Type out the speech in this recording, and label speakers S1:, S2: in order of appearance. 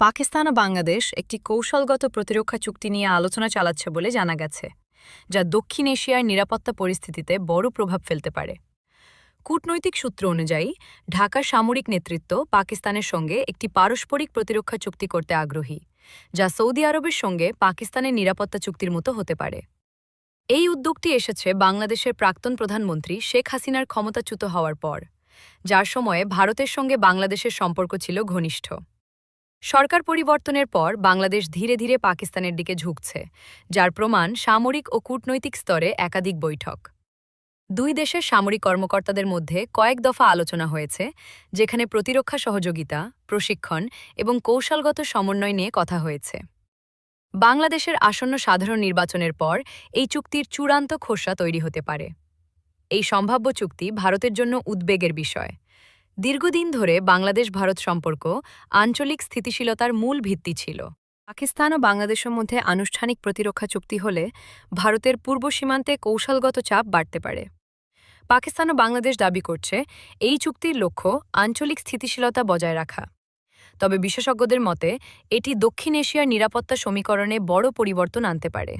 S1: পাকিস্তান ও বাংলাদেশ একটি কৌশলগত প্রতিরক্ষা চুক্তি নিয়ে আলোচনা চালাচ্ছে বলে জানা গেছে, যা দক্ষিণ এশিয়ার নিরাপত্তা পরিস্থিতিতে বড় প্রভাব ফেলতে পারে। কূটনৈতিক সূত্র অনুযায়ী, ঢাকার সামরিক নেতৃত্ব পাকিস্তানের সঙ্গে একটি পারস্পরিক প্রতিরক্ষা চুক্তি করতে আগ্রহী, যা সৌদি আরবের সঙ্গে পাকিস্তানের নিরাপত্তা চুক্তির মতো হতে পারে। এই উদ্যোগটি এসেছে বাংলাদেশের প্রাক্তন প্রধানমন্ত্রী শেখ হাসিনার ক্ষমতাচ্যুত হওয়ার পর, যার সময়ে ভারতের সঙ্গে বাংলাদেশের সম্পর্ক ছিল ঘনিষ্ঠ। সরকার পরিবর্তনের পর বাংলাদেশ ধীরে ধীরে পাকিস্তানের দিকে ঝুঁকছে, যার প্রমাণ সামরিক ও কূটনৈতিক স্তরে একাধিক বৈঠক। দুই দেশের সামরিক কর্মকর্তাদের মধ্যে কয়েক দফা আলোচনা হয়েছে, যেখানে প্রতিরক্ষা সহযোগিতা, প্রশিক্ষণ এবং কৌশলগত সমন্বয় নিয়ে কথা হয়েছে। বাংলাদেশের আসন্ন সাধারণ নির্বাচনের পর এই চুক্তির চূড়ান্ত খোসা তৈরি হতে পারে। এই সম্ভাব্য চুক্তি ভারতের জন্য উদ্বেগের বিষয়। দীর্ঘদিন ধরে বাংলাদেশ ভারত সম্পর্ক আঞ্চলিক স্থিতিশীলতার মূল ভিত্তি ছিল। পাকিস্তান ও বাংলাদেশের মধ্যে আনুষ্ঠানিক প্রতিরক্ষা চুক্তি হলে ভারতের পূর্ব সীমান্তে কৌশলগত চাপ বাড়তে পারে। পাকিস্তান ও বাংলাদেশ দাবি করছে, এই চুক্তির লক্ষ্য আঞ্চলিক স্থিতিশীলতা বজায় রাখা। তবে বিশেষজ্ঞদের মতে, এটি দক্ষিণ এশিয়ার নিরাপত্তা সমীকরণে বড় পরিবর্তন আনতে পারে।